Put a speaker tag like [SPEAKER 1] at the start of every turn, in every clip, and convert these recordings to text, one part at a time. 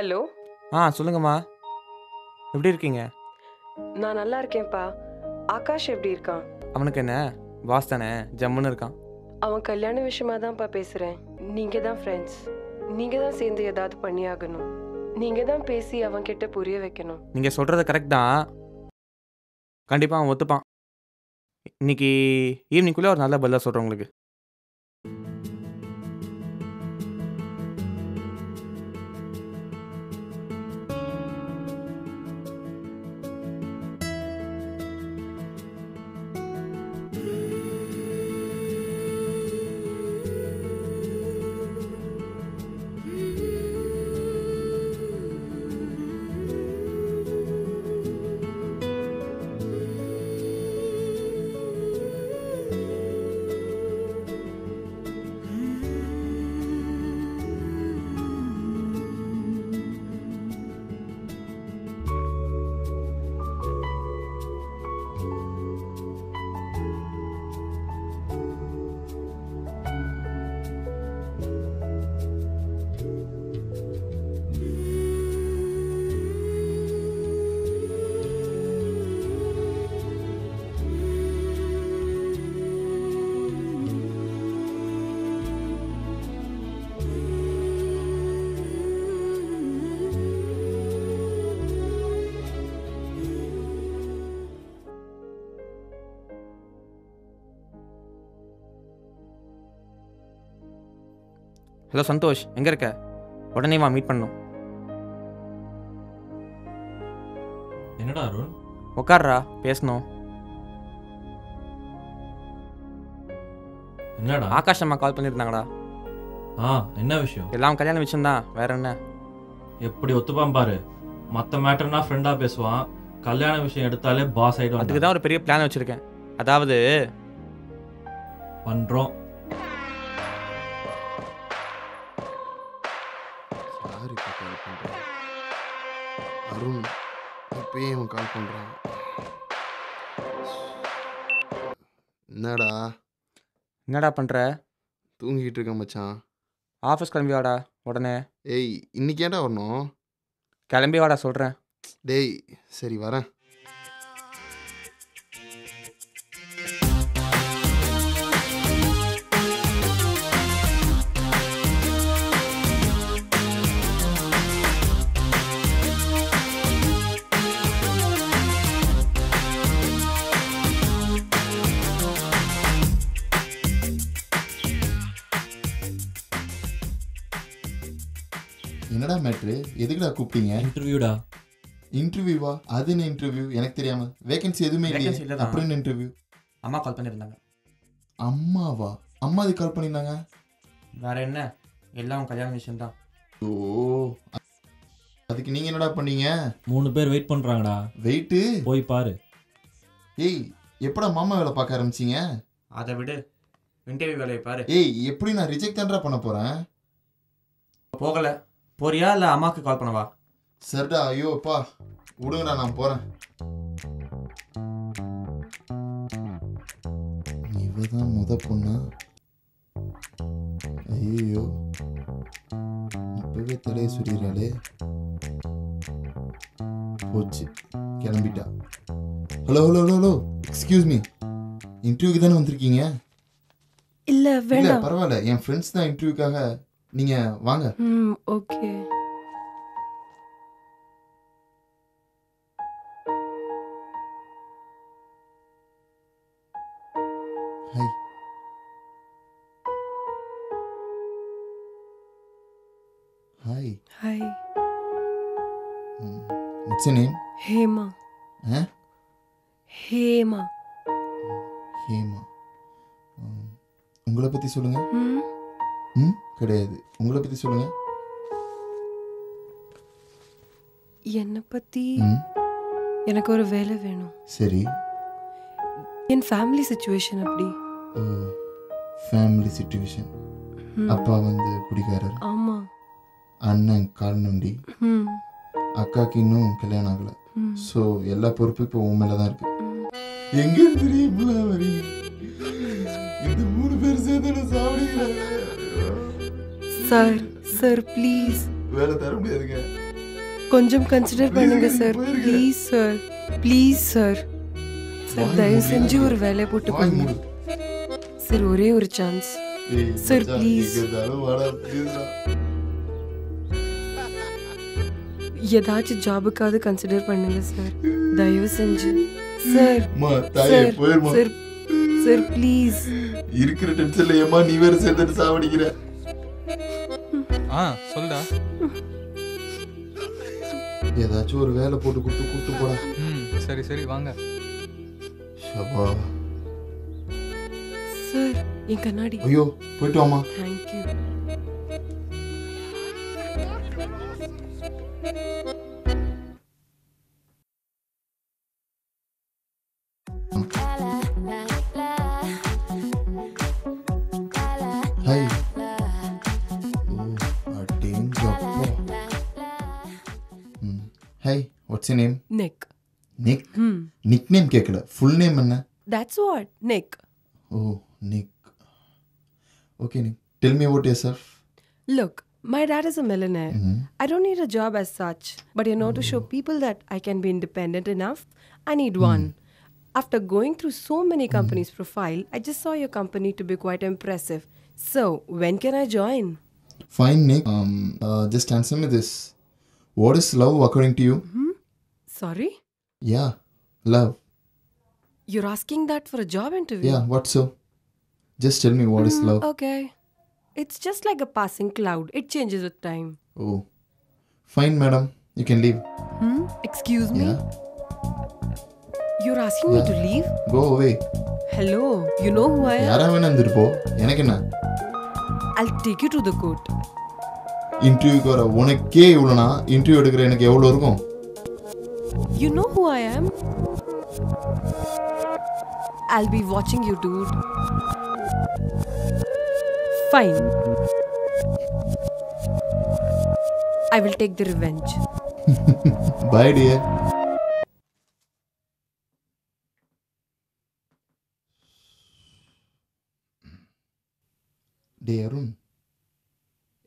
[SPEAKER 1] Hello?
[SPEAKER 2] ஆ சொல்லுங்கம்மா. எப்படி இருக்கீங்க?
[SPEAKER 1] நான் நல்லா இருக்கேன்ப்பா. ஆகாஷ் எப்படி இருக்கான்?
[SPEAKER 2] அவனுக்கு என்ன? பாஸ் தானே? ஜம்முன்னு இருக்கான்.
[SPEAKER 1] அவன் கல்யாண விஷயமா தான்ப்பா பேசுறேன். நீங்க தான் ஃப்ரெண்ட்ஸ் நீங்க தான் சேர்ந்து ஏதாவது பண்ணியாகணும். நீங்க தான் பேசி அவன் கிட்ட புரிய வைக்கணும்.
[SPEAKER 2] நீங்கள் சொல்கிறது கரெக்ட் தான். கண்டிப்பாக அவன் ஒத்துப்பான். இன்னைக்கு ஈவினிங்குள்ளே ஒரு நல்ல பதிலாக சொல்கிறேன் உங்களுக்கு. ஹலோ சந்தோஷ் எங்கே இருக்க? உடனே வா மீட் பண்ணணும்
[SPEAKER 3] என்னடா அருண்?
[SPEAKER 2] உட்கார்றா பேசணும்.
[SPEAKER 3] என்னடா?
[SPEAKER 2] ஆகாஷ் அம்மா கால் பண்ணியிருந்தாங்கடா
[SPEAKER 3] ஆ என்ன விஷயம்?
[SPEAKER 2] எல்லாம் கல்யாண விஷயம் தான் வேற என்ன?
[SPEAKER 3] எப்படி ஒத்துப்பான் பாரு. மற்ற மேட்டர்னா ஃப்ரெண்டா பேசுவான். கல்யாண விஷயம் எடுத்தாலே பாஸ்
[SPEAKER 2] அதுக்கு
[SPEAKER 3] ஆயிடும்
[SPEAKER 2] தான் ஒரு பெரிய பிளான் வச்சுருக்கேன். அதாவது
[SPEAKER 3] பண்றோம்.
[SPEAKER 4] அருண். இப்பயே அவன் கால் பண்ணுறான் என்னடா?
[SPEAKER 2] என்னடா பண்ணுற
[SPEAKER 4] தூங்கிக்கிட்டு இருக்க மச்சான்.
[SPEAKER 2] ஆஃபீஸ் கிளம்பி வாடா உடனே.
[SPEAKER 4] ஏய் இன்னைக்கு ஏன்டா வரணும்?
[SPEAKER 2] கிளம்பி வாடா சொல்கிறேன்
[SPEAKER 4] டேய் சரி வரேன்.
[SPEAKER 5] மேட்ரு எதுக்குடா கூப்பிட்டீங்க?
[SPEAKER 3] இன்டர்வியூடா
[SPEAKER 5] இன்டர்வியூவா அது என்ன இன்டர்வியூ எனக்கு தெரியாம. வேகன்சி எதுவுமே
[SPEAKER 2] Vacancy
[SPEAKER 5] இல்லையே
[SPEAKER 2] இல்லதான்.
[SPEAKER 5] அப்புறம் இன்டர்வியூ
[SPEAKER 2] அம்மா கால் பண்ணியிருந்தாங்க.
[SPEAKER 5] அம்மாவா? அம்மா அது கால் பண்ணியிருந்தாங்க?
[SPEAKER 2] வேற என்ன? எல்லாம் கல்யாண விஷயம் தான்
[SPEAKER 5] ஓ. அதுக்கு நீங்க என்னடா பண்ணீங்க?
[SPEAKER 3] மூணு பேர் வெயிட் பண்றாங்கடா.
[SPEAKER 5] வெயிட்டு
[SPEAKER 3] போய் பாரு.
[SPEAKER 5] ஏய் எப்படா மாமா வேலை பார்க்க ஆரம்பிச்சீங்க?
[SPEAKER 2] அதை விடு. இன்டர்வியூ வேலையை பாரு.
[SPEAKER 5] ஏய் எப்படி நான் ரிஜெக்ட் தான்டா பண்ண போறேன்?
[SPEAKER 2] போகல. போறியா இல்லை அம்மாவுக்கு கால் பண்ணவா?
[SPEAKER 5] சரிடா ஐயோ அப்பா விடுங்கடா நான் போறேன். இவதான் முத பொண்ணா? ஐயோ இப்பவே தலையை சுரிகிறாளே போச்சு கிளம்பிட்டா. Hello hello hello hello. Excuse me இன்டர்வியூக்கு தானே வந்திருக்கீங்க?
[SPEAKER 1] இல்ல
[SPEAKER 5] இல்ல
[SPEAKER 1] வேண்டாம்.
[SPEAKER 5] பரவாயில்ல. என் ஃப்ரெண்ட்ஸ் தான் இன்டர்வியூக்காக நீங்க வாங்க.
[SPEAKER 1] Okay.
[SPEAKER 5] Hi hi
[SPEAKER 1] hi
[SPEAKER 5] what's name
[SPEAKER 1] Hema.
[SPEAKER 5] ஆ?
[SPEAKER 1] ஹேமா.
[SPEAKER 5] ஹேமா. உங்களை பற்றி சொல்லுங்க.
[SPEAKER 1] ம்.
[SPEAKER 5] ம்? கிடையாது. உங்களை பற்றி சொல்லுங்க.
[SPEAKER 1] என்னை பத்தி எனக்கு ஒரு வேலை வேணும்.
[SPEAKER 5] சரி.
[SPEAKER 1] என் ஃபேமிலி சுச்சுவேஷன் அப்படி.
[SPEAKER 5] ஓ ஃபேமிலி சுச்சுவேஷன். அப்பா வந்து குடிக்காரர்
[SPEAKER 1] ஆமா.
[SPEAKER 5] அண்ணன் கால் நொண்டி. அக்காக்கு இன்னும் கல்யாணம் ஆகலை. ஸோ எல்லா பொறுப்பும் இப்போ உன் மேலே தான் இருக்கு. எங்க இருந்து இப்படிலாம் வரீங்க இந்த மூணு பேர் சேர்ந்து சாப்பிடுகிறாங்க
[SPEAKER 1] சார் சார் ப்ளீஸ்
[SPEAKER 5] வேலை தர முடியாதுங்க.
[SPEAKER 1] கொஞ்சம் கன்சிடர் பண்ணுங்க sir. Please sir please sir
[SPEAKER 5] sir
[SPEAKER 1] தயவு. செஞ்சு ஒரு வேலையை போட்டு
[SPEAKER 5] மூடு.
[SPEAKER 1] சார் ஒரே ஒரு சான்ஸ் please.
[SPEAKER 5] டா.
[SPEAKER 1] ஏதாச்சும் ஜாபுக்காவது கன்சிடர் பண்ணுங்க சார் தயவு செஞ்சு. Sir
[SPEAKER 5] sir.
[SPEAKER 1] Sir sir please
[SPEAKER 5] இருக்கிற டென்ஷன்ல ஏமா நீ வேற சேர்ந்துட்டு சாவடிக்கிற?
[SPEAKER 2] ஆ சொல்டா
[SPEAKER 5] ஏதாச்சும் ஒரு வேலை போட்டு கொடுத்து கூட்டு போடா.
[SPEAKER 2] ம் சரி சரி வாங்க.
[SPEAKER 5] ஷபா.
[SPEAKER 1] சார் என் கண்ணாடி.
[SPEAKER 5] ஐயோ போயிட்டு வாமா thank you Hmm hi what's name
[SPEAKER 1] neck
[SPEAKER 5] nick
[SPEAKER 1] hmm
[SPEAKER 5] nick name கேட்கல ஃபுல் நேம் என்ன
[SPEAKER 1] that's what
[SPEAKER 5] neck oh nick okay nick tell me about yourself
[SPEAKER 1] Look, my dad is a millionaire. I don't need a job as such, but you know, to show people that I can be independent enough, I need one. After going through so many companies' profile, I just saw your company to be quite impressive. So, when can I join?
[SPEAKER 5] Fine nick just answer me This what is love according to you
[SPEAKER 1] Sorry?
[SPEAKER 5] Yeah love
[SPEAKER 1] You're asking that for a job interview?
[SPEAKER 5] Yeah what so just tell me what is love
[SPEAKER 1] Okay. It's just like a passing cloud, it changes with time.
[SPEAKER 5] Oh fine madam you can leave
[SPEAKER 1] Hmm? Excuse me?
[SPEAKER 5] Yeah
[SPEAKER 1] You're asking me to leave?
[SPEAKER 5] Go away
[SPEAKER 1] Hello, you know who I am?
[SPEAKER 5] யாரா வேணா இருந்துட்டு போ எனக்கு என்ன
[SPEAKER 1] I'll take you to the court.
[SPEAKER 5] இன்டர்வியூக்கு வர உனக்கே இவ்வளோனா interview எடுக்கிற எனக்கு எவ்வளோ இருக்கும்
[SPEAKER 1] You know who I am? I'll be watching you, dude. Fine. I will take the revenge.
[SPEAKER 5] Bye dear டே அருண்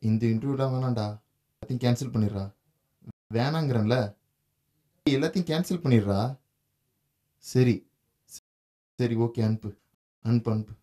[SPEAKER 5] இந்த இன்டர்வியூலாம் வேணாம்டா. எல்லாத்தையும் கேன்சல் பண்ணிடுறா. வேணாங்கிறேன்ல. எல்லாத்தையும் கேன்சல் பண்ணிடுறா. சரி. சரி ஓகே அனுப்பு. அனுப்பு அனுப்பு.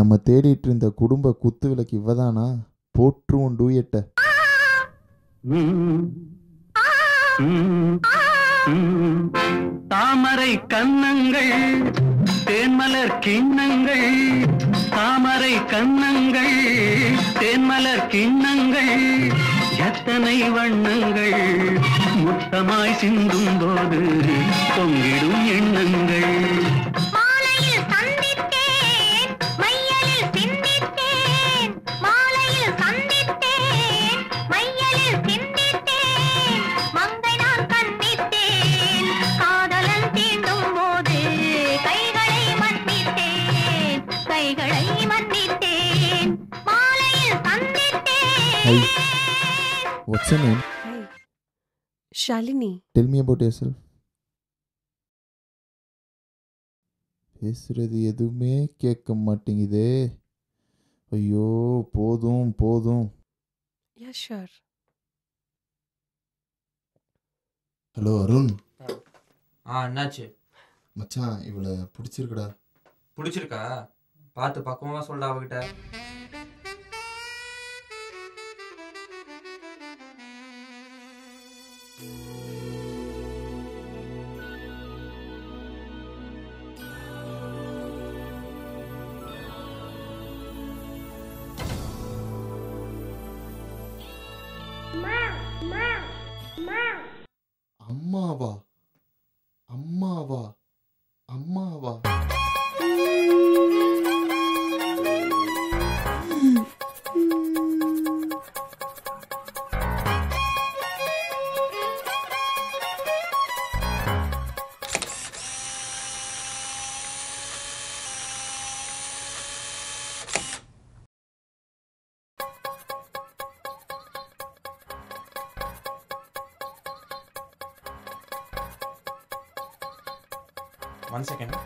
[SPEAKER 5] நம்ம தேடிட்டு இருந்த குடும்ப குத்து விளக்கு இவதானா? போற்றுவோம் டூயட்ட.
[SPEAKER 6] தாமரை கன்னங்கள் தேன்மலர் கிண்ணங்கள் தாமரை கன்னங்கள் தேன்மலர் கிண்ணங்கள் எத்தனை வண்ணங்கள் முத்தமாய் சிந்தும் போது பொங்கிடும் எண்ணங்கள்.
[SPEAKER 5] What's name
[SPEAKER 1] Hi. Shalini.
[SPEAKER 5] Tell me about yourself பேசுறது எதுவுமே கேட்க மாட்டேங்குதே. ஐயோ போதும் போதும்.
[SPEAKER 1] Yeah, sure.
[SPEAKER 5] ஹலோ அருண்
[SPEAKER 2] ஆ என்னாச்சு?
[SPEAKER 5] மச்சான் இவளை பிடிச்சிருக்குடா.
[SPEAKER 2] பிடிச்சிருக்கா? பார்த்து பக்குவமாக சொல்டா அவகிட்ட.
[SPEAKER 5] அம்மாவா? அம்மாவா? அம்மாவா?
[SPEAKER 2] ஒன் செகண்ட்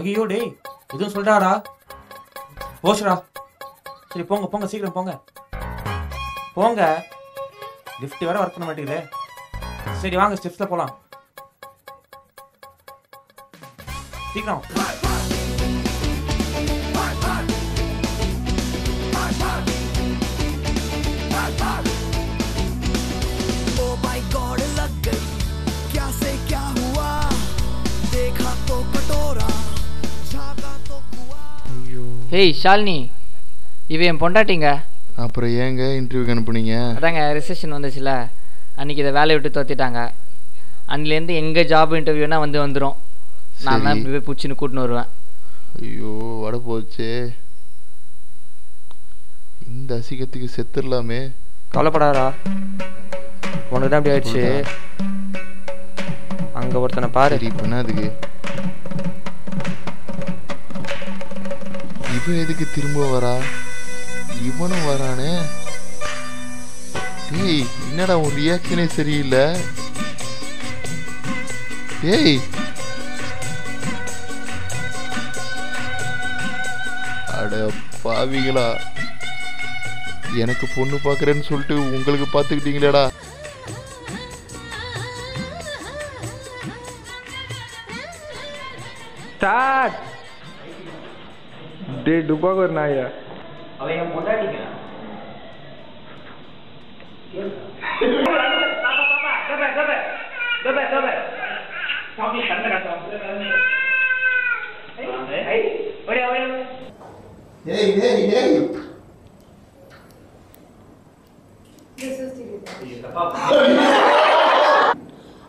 [SPEAKER 2] ஐயோ டேய் எதுவும் சொல்றாடா? போஷரா சரி போங்க போங்க சீக்கிரம் போங்க. போங்க. லிஃப்ட் வேற ஒர்க் பண்ண மாட்டேங்குது. சரி வாங்க ஸ்டெப்ஸில் போலாம். சீக்கிரம்.
[SPEAKER 7] ஹேய் ஷாலினி இவ என் பொண்டாட்டிங்க.
[SPEAKER 5] அப்புறம் ஏங்க இன்டர்வியூக்கு அனுப்புனீங்க?
[SPEAKER 7] அதாங்க ரிசப்ஷன் வந்துச்சுல. அன்னைக்கு இதை வேலையை விட்டு தோத்திட்டாங்க. அன்னிலேருந்து எங்கே ஜாப் இன்டர்வியூனா வந்து வந்துடும் நான் தான். இப்படி போய் பிடிச்சின்னு கூட்டின்னு வருவேன்.
[SPEAKER 5] ஐயோ வட போச்சே இந்த அசிங்கத்துக்கு செத்துடலாமே.
[SPEAKER 2] கவலைப்படாதடா. உனக்கு தான் அப்படி ஆயிடுச்சு அங்க ஒருத்தனை பாரு.
[SPEAKER 5] இப்போ என்ன அதுக்கு? இவன் எதுக்கு திரும்ப வரா? இவனும் வரானே. டேய் என்னடா உன் ரியாக்ஷனே சரியில்லை? டேய். அட பாவிகளா. எனக்கு பொண்ணு பார்க்குறேன்னு சொல்லிட்டு உங்களுக்கு பார்த்துக்கிட்டீங்களேடா.
[SPEAKER 8] ஸ்டார்ட் டே டுபாக் ஒரு நாயா
[SPEAKER 2] அவன் என் பொண்டாட்டிங்க
[SPEAKER 5] ஏய் ஏய் ஏய்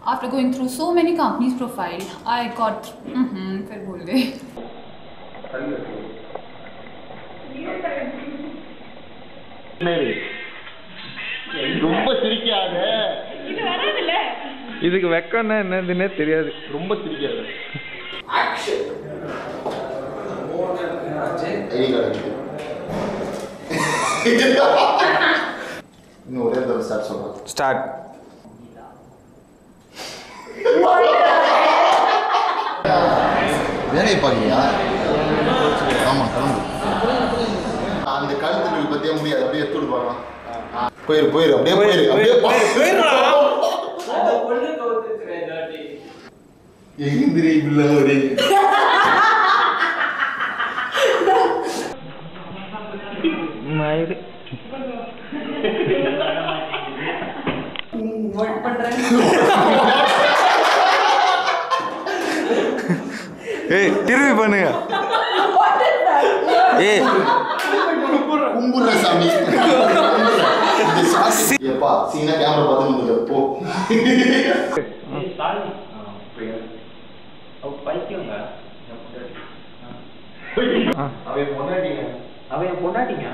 [SPEAKER 9] After going through so many companies' profile, I got. Mm-hmm, फिर बोल दे
[SPEAKER 5] ரொம்ப சிரிக்காத.
[SPEAKER 8] இதுக்கு வெக்கம்னா என்னதுன்னே தெரியாது.
[SPEAKER 5] ரொம்ப சிரிக்காத. ஒரே தடவை ஸ்டார்ட் சொல்றேன்.
[SPEAKER 2] ஸ்டார்ட்
[SPEAKER 5] வேலையை பார்க்கலையா? ஆமா கிளம்பு. பத்தியே முடியாது அப்படியே எடுத்துட்டு பார்க்கலாம் போயிரு போயிரு அப்படியே போயிரு அப்படியே போயிரு எந்திரி பிள்ளை
[SPEAKER 8] மயிறு ஏய் திரும்பி பண்ணுங்க. ஏய்.
[SPEAKER 5] கும்புற சாமி எப்பா சீனா கேமரா பார்த்து வந்துரு போ
[SPEAKER 2] அவன் பொண்டாட்டிங்க அவன் பொண்டாட்டிங்க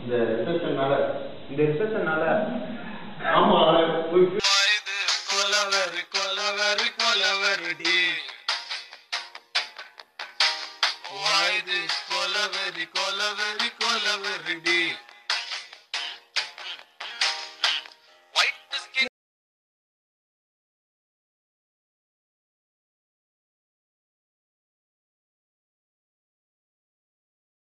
[SPEAKER 2] இந்த ரிசப்ஷன்னால இந்த ரிசப்ஷன்னால ஆமா போய்
[SPEAKER 10] கொலவெறி கொலவெறி கொலவெறிடி வாய்து Manavaribi.